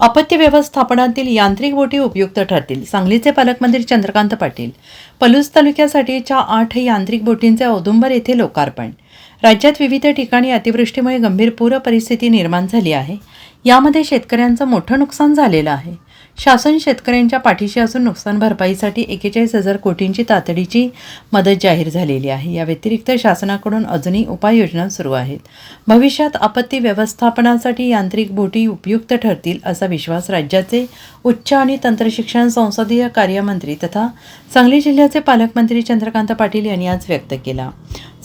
अपत्य व्यवस्थापनातील यांत्रिक बोटी उपयुक्त ठरतील. सांगलीचे पालकमंत्री चंद्रकांत पाटील पलूस तालुक्यासाठीच्या आठ यांत्रिक बोटींचे औदुंबर येथे लोकार्पण. राज्यात विविध ठिकाणी अतिवृष्टीमुळे गंभीर पूर परिस्थिती निर्माण झाली आहे. यामध्ये शेतकऱ्यांचं मोठं नुकसान झालेलं आहे. शासन शेतकऱ्यांच्या पाठीशी असून नुकसान भरपाईसाठी एकेचाळीस हजार कोटींची तातडीची मदत जाहीर झालेली आहे. या व्यतिरिक्त शासनाकडून अजूनही उपाययोजना सुरू आहेत. भविष्यात आपत्ती व्यवस्थापनासाठी यांत्रिक बोटी उपयुक्त ठरतील असा विश्वास राज्याचे उच्च आणि तंत्रशिक्षण संसदीय कार्यमंत्री तथा सांगली जिल्ह्याचे पालकमंत्री चंद्रकांत पाटील यांनी आज व्यक्त केला.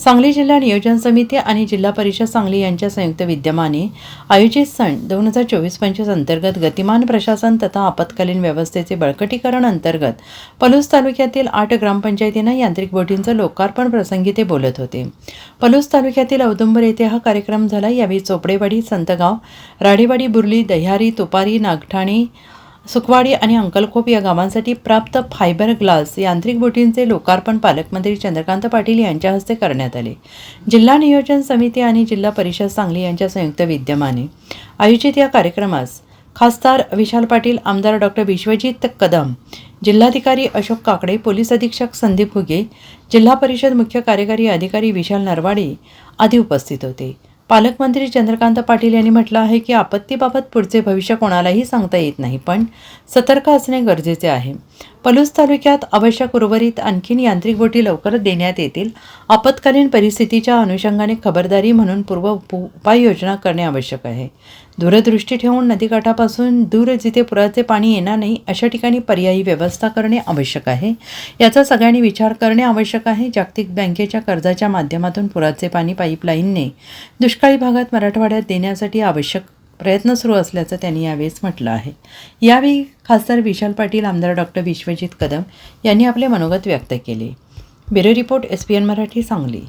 सांगली जिल्हा नियोजन समिती आणि जिल्हा परिषद सांगली यांच्या संयुक्त विद्यमाने आयोजित सण दोन हजार चोवीस पंचवीस अंतर्गत गतिमान प्रशासन तथा आपत्कालीन व्यवस्थेचे बळकटीकरण अंतर्गत पलूस तालुक्यातील आठ ग्रामपंचायतींना यांत्रिक बोटींचं लोकार्पण प्रसंगी ते बोलत होते. पलूस तालुक्यातील औदुंबर येथे हा कार्यक्रम झाला. यावेळी चोपडेवाडी संतगाव राडेवाडी बुर्ली दह्यारी तुपारी नागठाणे सुखवाडी आणि अंकलखोप या गावांसाठी प्राप्त फायबर ग्लास यांत्रिक बोटींचे लोकार्पण पालकमंत्री चंद्रकांत पाटील यांच्या हस्ते करण्यात आले. जिल्हा नियोजन समिती आणि जिल्हा परिषद सांगली यांच्या संयुक्त विद्यमाने आयोजित या कार्यक्रमास खासदार विशाल पाटील आमदार डॉक्टर विश्वजित कदम जिल्हाधिकारी अशोक काकडे पोलीस अधीक्षक संदीप घुगे जिल्हा परिषद मुख्य कार्यकारी अधिकारी विशाल नरवाडे आदी उपस्थित होते. पालकमंत्री चंद्रकांत पाटील यांनी म्हटलं आहे की आपत्तीबाबत पुढचे भविष्य कोणालाही सांगता येत नाही पण सतर्क असणे गरजेचे आहे. पलूस तालुक्यात आवश्यक उर्वरित आणखीन यांत्रिक बोटी लवकरच देण्यात येतील. आपत्कालीन परिस्थितीच्या अनुषंगाने खबरदारी म्हणून पूर्व उप- उपाययोजना करणे आवश्यक आहे. दूरदृष्टी ठेवून नदीकाठापासून दूर जिथे पुराचे पाणी येणार नाही अशा ठिकाणी पर्यायी व्यवस्था करणे आवश्यक आहे. याचा सगळ्यांनी विचार करणे आवश्यक आहे. जागतिक बँकेच्या कर्जाच्या माध्यमातून पुराचे पाणी पाईपलाईनने दुष्काळी भागात मराठवाड्यात देण्यासाठी आवश्यक प्रयत्न सुरू असल्याचं त्यांनी यावेळेस म्हटलं आहे. यावेळी खासदार विशाल पाटील आमदार डॉक्टर विश्वजित कदम यांनी आपले मनोगत व्यक्त केले. Bureau report S P N Marathi Sangli.